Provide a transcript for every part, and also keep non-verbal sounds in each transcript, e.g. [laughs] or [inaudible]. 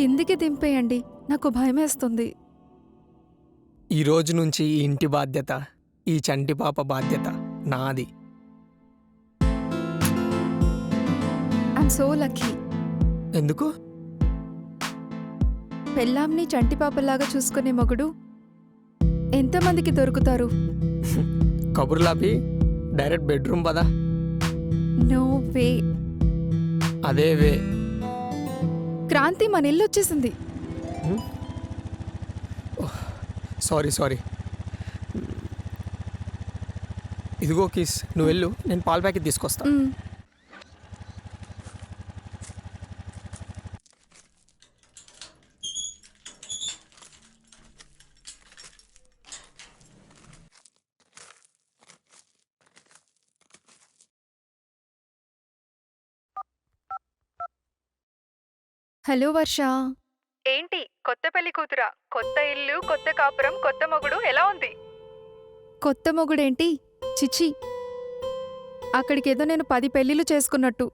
కిందికి దింపేయండి. నాకు భయమేస్తుంది. ఈ రోజు నుంచి ఈ ఇంటి బాధ్యత ఈ చంటి పాప బాధ్యత నాది. ఐమ్ సో లక్కీ ఎందుకు? పెళ్ళాంని చంటి పాపలాగా చూసుకునే మొగుడు ఎంతమందికి దొరుకుతారు? కబుర్లాపి డైరెక్ట్ బెడ్రూమ్ పదా. నో వే అదే వే. క్రాంతి మన ఇల్లు వచ్చేసింది. Sorry sorry. ఇదిగో కిస్ నువ్వు వెళ్ళు నేను పాల ప్యాకెట్ తీసుకొస్తా. హలో వర్ష. ఏంటి కొత్త పెళ్ళి కూతురా? కొత్త ఇల్లు కొత్త కాపురం కొత్త మొగుడు ఎలా ఉంది? కొత్త మొగుడేంటి? చిచి అక్కడికేదో నేను పది పెళ్ళిళ్ళు చేసుకున్నట్టు.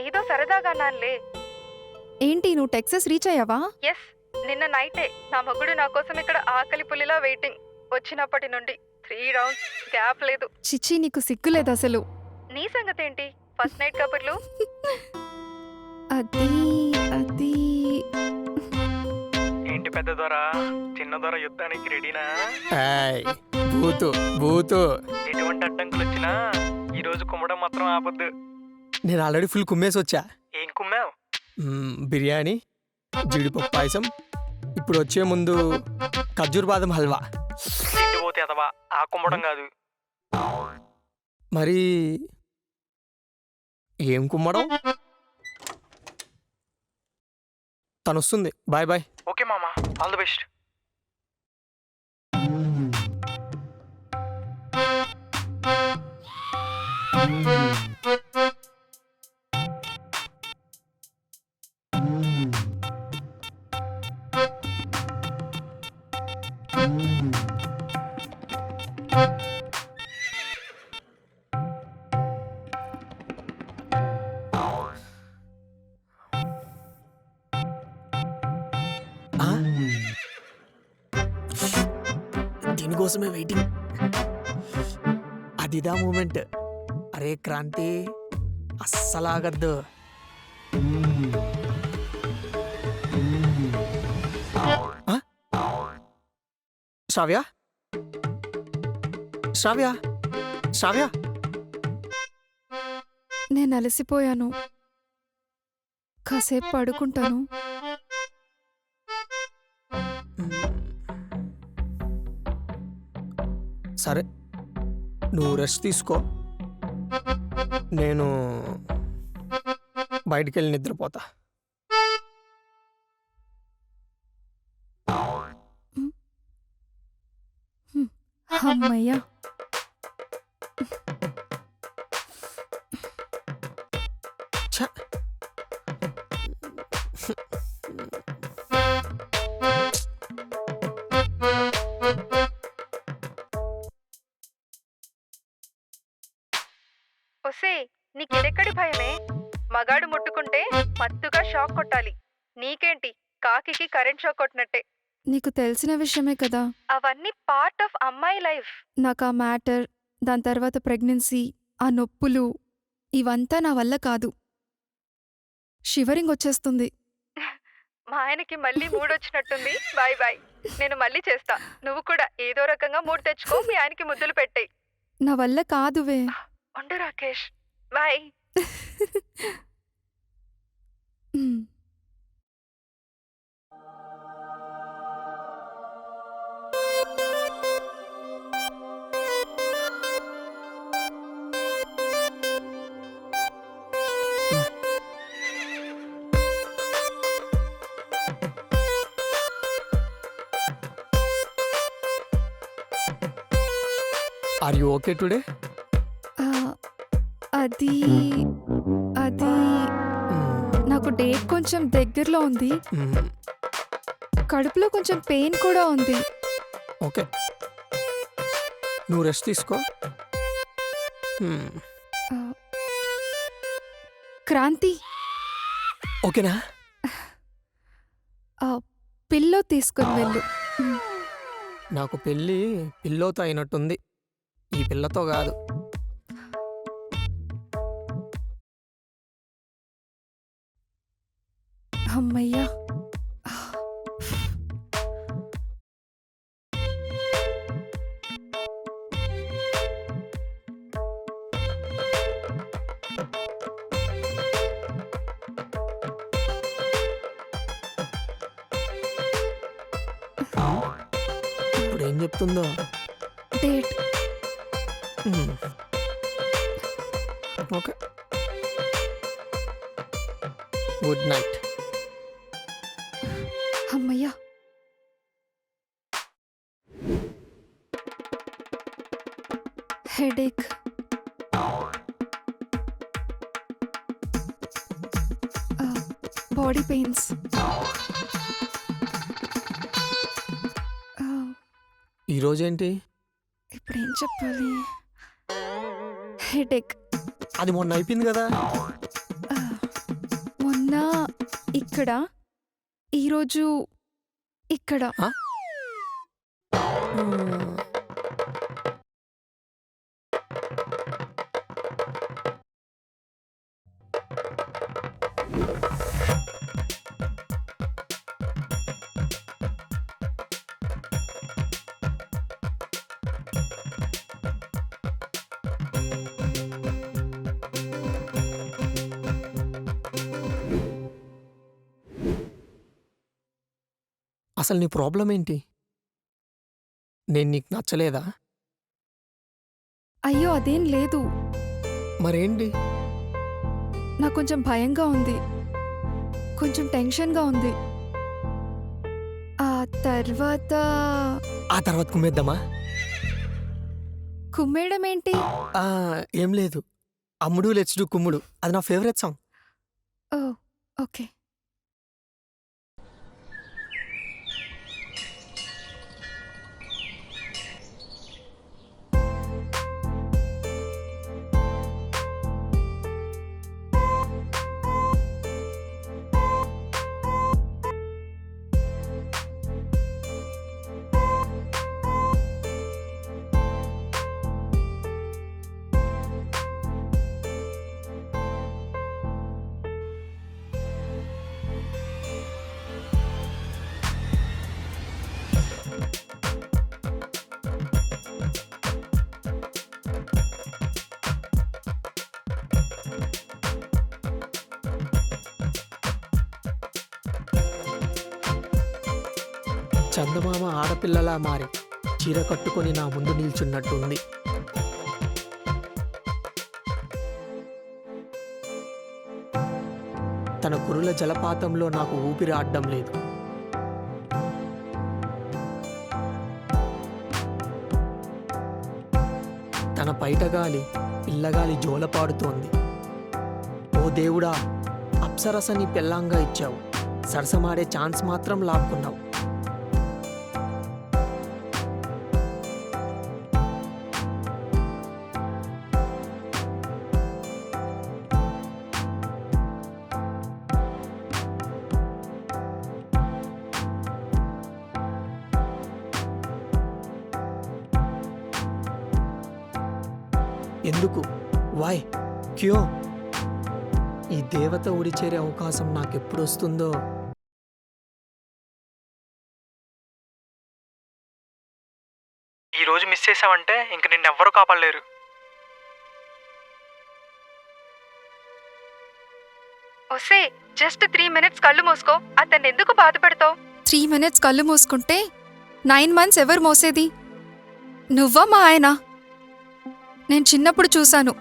ఏదో సరదాగా నాన్లే ఏంటి నువ్వు టెక్సస్ రీచ్ అయ్యావా? ఎస్ నిన్న నైటే నా మొగుడు నా కోసం ఇక్కడ ఆకలి పులిలా వెయిటింగ్. వచ్చినప్పటి నుండి త్రీ రౌండ్స్ గ్యాప్ లేదు. చిచి నీకు సిగ్గులేదు అసలు. నీ సంగతి ఏంటి ఫస్ట్ నైట్ కబుర్లు? అది పెద్ద దొర చిన్న దొర యుద్ధానికి రెడీనా బూతు బూతు. ఎటువంటి అడ్డంకులు వచ్చినా ఈ రోజు కుమ్మడం మాత్రం ఆపొద్దు. నేను ఆల్రెడీ ఫుల్ కుమ్మేసి వచ్చా. ఏం కుమ్మావు? మ్మ్, బిర్యానీ జీడిపప్పు పాయసం ఇప్పుడు వచ్చే ముందు ఖర్జూర్ బాదం హల్వా. పోతే అదవా? ఆ కుమ్మడం కాదు. మరి ఏం కుమ్మడం? తను వస్తుంది బాయ్ బాయ్. ఓకే మామ. All the best. కోసమే వెయిటింగ్ అదిదా మూమెంట్ అరే క్రాంతి అస్సలాగద్దు ఆ? శ్రావ్య? శ్రావ్య? శ్రావ్య? నేను అలసిపోయాను. కాసేపు పడుకుంటాను. సరే నువ్వు రెస్ట్ తీసుకో. నేను బయటికి వెళ్ళి నిద్రపోతా అమ్మయ్యా. ఒసే నీకిదెక్కడి భయమే? మగాడు ముట్టుకుంటే మత్తుగా షాక్ కొట్టాలి. నీకేంటి? కాకికి కరెంట్ షాక్ కొట్టినట్టే. నీకు తెలిసిన విషయమే కదా. అవన్నీ పార్ట్ ఆఫ్ అమ్మాయి లైఫ్. నాకు ఆ మ్యాటర్ దాని తర్వాత ప్రెగ్నెన్సీ ఆ నొప్పులు ఇవంతా నా వల్ల కాదు. షివరింగ్ వచ్చేస్తుంది [laughs] మా ఆయనకి మళ్ళీ మూడొచ్చినట్టుంది. Bye bye. నేను మళ్ళీ చేస్తా. నువ్వు కూడా ఏదో రకంగా మూడు తెచ్చుకో మీ ఆయనకి ముద్దులు పెట్టేయ్. నా వల్ల కాదువే. ఉండు Rakesh bye um. Are you okay today ఆ, అది అది నాకు డేట్ కొంచెం దగ్గరలో ఉంది. కడుపులో కొంచెం పెయిన్ కూడా ఉంది. ఓకే. నువ్వు రెస్ట్ తీసుకో. క్రాంతి. ఓకేనా? పిల్లో తీసుకుని వెళ్ళు. నాకు పెళ్ళి పిల్లోతో అయినట్టుంది. ఈ పిల్లతో కాదు. అమ్మయ్యా. ఇప్పుడు ఏం చెప్తుందో? Date. Okay. Good night. Body pains ఈరోజేంటి ఇప్పుడు ఏం చెప్పాలి? హెడేక్. అది మొన్న అయిపోయింది కదా? మొన్న ఇక్కడ ఈరోజు ఇక్కడ. అసలు నీ ప్రాబ్లం ఏంటి? నేను నీకు నచ్చలేదా? అయ్యో అదేం లేదు. మరేంటి? నాకు కొంచెం భయంగా ఉంది. కొంచెం టెన్షన్గా ఉంది. ఆ తర్వాత ఆ తర్వాత కుమ్మేద్దామా? కుమ్మేయడం ఏంటి? ఆ, ఏం లేదు. అమ్ముడు లెచ్చుడు కుమ్ముడు. అది నా ఫేవరెట్ సాంగ్. Oh okay. చందమామ ఆడపిల్లలా మారి చీర కట్టుకొని నా ముందు నిల్చున్నట్టుంది. తన కురుల జలపాతంలో నాకు ఊపిరి ఆడడం లేదు. తన పైటగాలి పిల్లగాలి జోలపాడుతోంది. ఓ దేవుడా అప్సరసని పెళ్ళాంగా ఇచ్చావు. సరసమాడే ఛాన్స్ మాత్రం లాక్కున్నావు. ఎందుకు? వాయ్ క్యో ఈ దేవత ఉడి చేరే అవకాశం నాకెప్పుడు వస్తుందో ఈ రోజు మిస్ చేసావంటే ఇంక నిన్ను ఎవ్వరూ కాపాడలేరు. ఒసే జస్ట్ త్రీ మినిట్స్ కళ్ళు మూసుకో. అతన్ని ఎందుకు బాధ పెడతావు త్రీ మినిట్స్ కళ్ళు మూసుకుంటే నైన్ మంత్స్ ఎవరు మోసేది? నువ్వా మా ఆయన? నేను చిన్నప్పుడు చూశాను.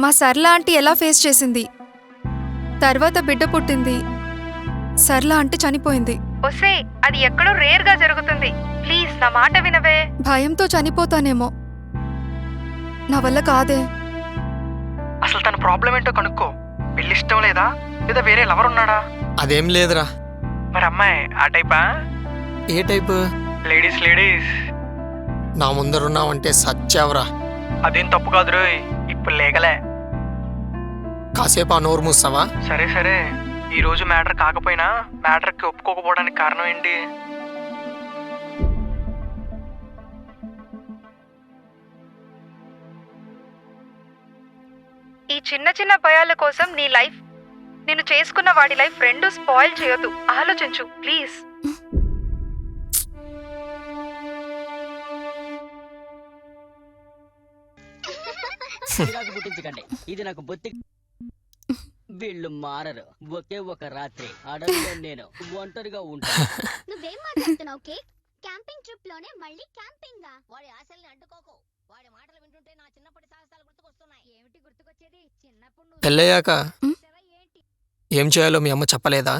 మా సర్లా ఆంటీ ఎలా ఫేస్ చేసింది? తర్వాత బిడ్డ పుట్టింది. సర్లా ఆంటీ చనిపోయింది. ఒసే అది ఎక్కడో రేర్గా జరుగుతుంది. ప్లీజ్ నా మాట వినవే. భయంతో చనిపోతానేమో. నా వల్ల కాదే. అసలు తన ప్రాబ్లం ఏంటో కనుక్కో. పెళ్ళి ఇష్టం లేదా? లేదా వేరే లవర్ ఉన్నాడా? అదేం లేదురా. మరి అమ్మాయి ఆ టైపా? ఏ టైపు? Ladies ladies. నా ముందరున్నావంటే సచ్చావురా. అదేం తప్పు కాదు రోయ్. ఇప్పుడు లేకలే కాసేపు ఆ నోరు మూస్తావా? సరే సరే. ఈ రోజు మ్యాటర్ కాకపోయినా మ్యాటర్కి ఒప్పుకోకపోవడానికి కారణం ఏంటి? ఈ చిన్న చిన్న భయాల కోసం నీ లైఫ్ నేను చేసుకున్న వాడి లైఫ్ రెండు స్పాయిల్ చేయొద్దు. ఆలోచించు ప్లీజ్. చిరాకు పుట్టించకండి. ఇది నాకు బొత్తి వీళ్ళు మారరు. ఒకే ఒక రాత్రి. అడవిలో నేను ఒంటరిగా ఉంటాను. నువ్వేం మాట్లాడుతున్నావు కేక్ క్యాంపింగ్ ట్రిప్లోనే మళ్ళీ క్యాంపింగ్? వాడి ఆశల్ని అడ్డుకోకు. వాడి మాటలు వింటుంటే నా చిన్నప్పటి సాహసాలు గుర్తుకొస్తున్నాయి. ఏమిటి గుర్తుకొచ్చేది? చిన్నప్పుడు నువ్వు పెళ్ళయ్యాక ఏంటి? ఏం చేయాలో మీ అమ్మ చెప్పలేదా?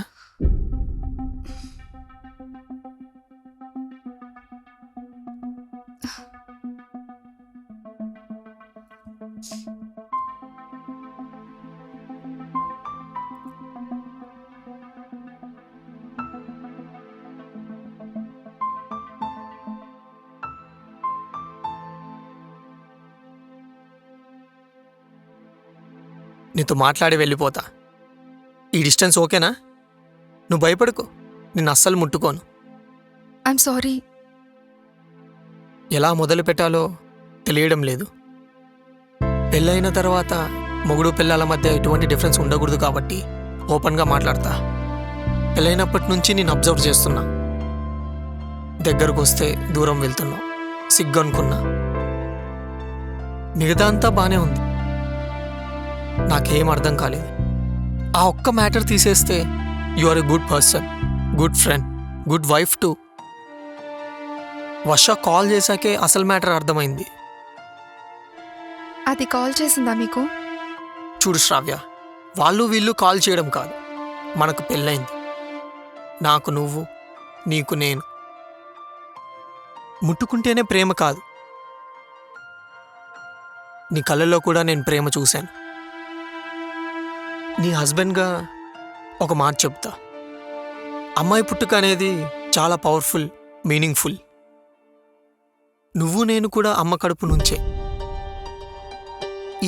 నీతో మాట్లాడి వెళ్ళిపోతా. ఈ డిస్టెన్స్ ఓకేనా? నువ్వు భయపడుకో. నేను అస్సలు ముట్టుకోను. ఐఎమ్ సారీ ఎలా మొదలు పెట్టాలో తెలియడం లేదు. పెళ్ళైన తర్వాత మొగుడు పిల్లల మధ్య ఎటువంటి డిఫరెన్స్ ఉండకూడదు కాబట్టి ఓపెన్గా మాట్లాడతా. పెళ్ళైనప్పటి నుంచి నేను అబ్జర్వ్ చేస్తున్నా. దగ్గరకు వస్తే దూరం వెళ్తున్నావు సిగ్గు అనుకున్నా మిగతా అంతా బాగానే ఉంది. నాకేం అర్థం కాలేదు. ఆ ఒక్క మ్యాటర్ తీసేస్తే you are a good person good friend good wife too. Varsha call చేశాకే అసలు మ్యాటర్ అర్థమైంది. అది కాల్ చేసిందా మీకు? చూడు శ్రావ్య వాళ్ళు వీళ్ళు కాల్ చేయడం కాదు. మనకు పెళ్ళైంది నాకు నువ్వు నీకు నేను. ముట్టుకుంటేనే ప్రేమ కాదు. నీ కళ్ళల్లో కూడా నేను ప్రేమ చూశాను. నీ హస్బెండ్గా ఒక మాట చెప్తా. అమ్మాయి పుట్టుక అనేది చాలా పవర్ఫుల్ మీనింగ్ఫుల్. నువ్వు నేను కూడా అమ్మ కడుపు నుంచే.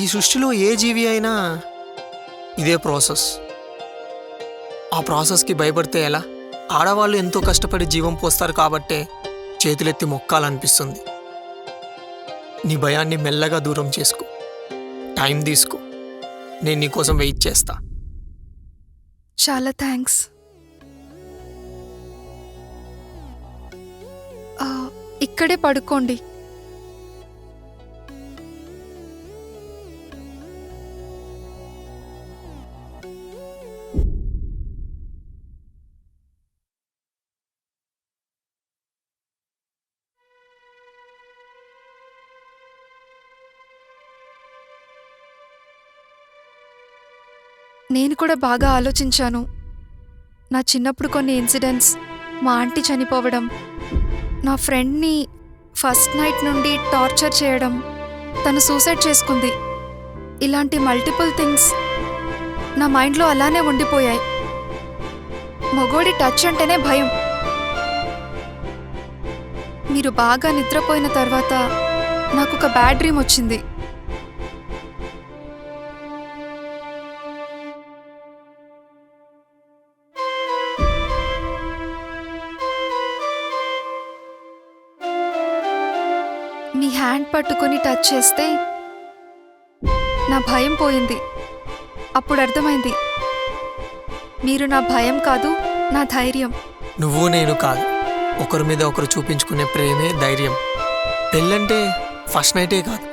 ఈ సృష్టిలో ఏ జీవి అయినా ఇదే ప్రాసెస్. ఆ ప్రాసెస్కి భయపడితే ఎలా? ఆడవాళ్ళు ఎంతో కష్టపడి జీవం పోస్తారు కాబట్టే చేతులెత్తి మొక్కాలనిపిస్తుంది. నీ భయాన్ని మెల్లగా దూరం చేసుకో. టైం తీసుకో. నేను నీకోసం వెయిట్ చేస్తా. చాలా థ్యాంక్స్. ఇక్కడే పడుకోండి. నేను కూడా బాగా ఆలోచించాను. నా చిన్నప్పుడు కొన్ని ఇన్సిడెంట్స్ మా ఆంటీ చనిపోవడం నా ఫ్రెండ్ని ఫస్ట్ నైట్ నుండి టార్చర్ చేయడం తను సూసైడ్ చేసుకుంది. ఇలాంటి మల్టిపుల్ థింగ్స్ నా మైండ్లో అలానే ఉండిపోయాయి. మగోడి టచ్ అంటేనే భయం. మీరు బాగా నిద్రపోయిన తర్వాత నాకు ఒక బ్యాడ్ డ్రీమ్ వచ్చింది. పట్టుకొని టచ్ చేస్తే నా భయం పోయింది. అప్పుడు అర్థమైంది. మీరు నా భయం కాదు నా ధైర్యం. నువ్వు నేను కాదు. ఒకరి మీద ఒకరు చూపించుకునే ప్రేమే ధైర్యం. పెళ్ళంటే ఫస్ట్ నైటే కాదు.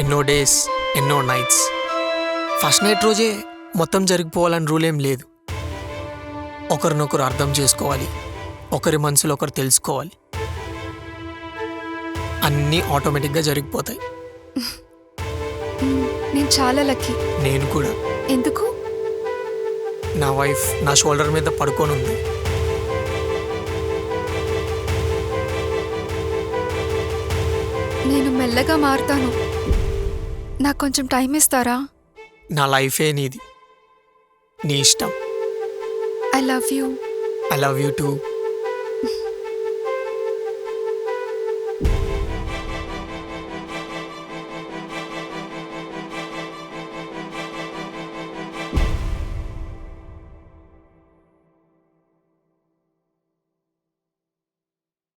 ఎన్నో డేస్ ఎన్నో నైట్స్. ఫస్ట్ నైట్ రోజే మొత్తం జరిగిపోవాలని రూల్ ఏం లేదు. ఒకరినొకరు అర్థం చేసుకోవాలి. ఒకరి మనసులో ఒకరు తెలుసుకోవాలి. అన్నీ ఆటోమేటిక్గా జరిగిపోతాయి. నేను చాలా లక్కీ. నేను కూడా. ఎందుకు? నా వైఫ్ నా షోల్డర్ మీద పడుకొని ఉంది. నేను మెల్లగా మారుతాను. నాకు కొంచెం టైం ఇస్తారా? నా లైఫే నీది. నీ ఇష్టం. I love you. I love you too.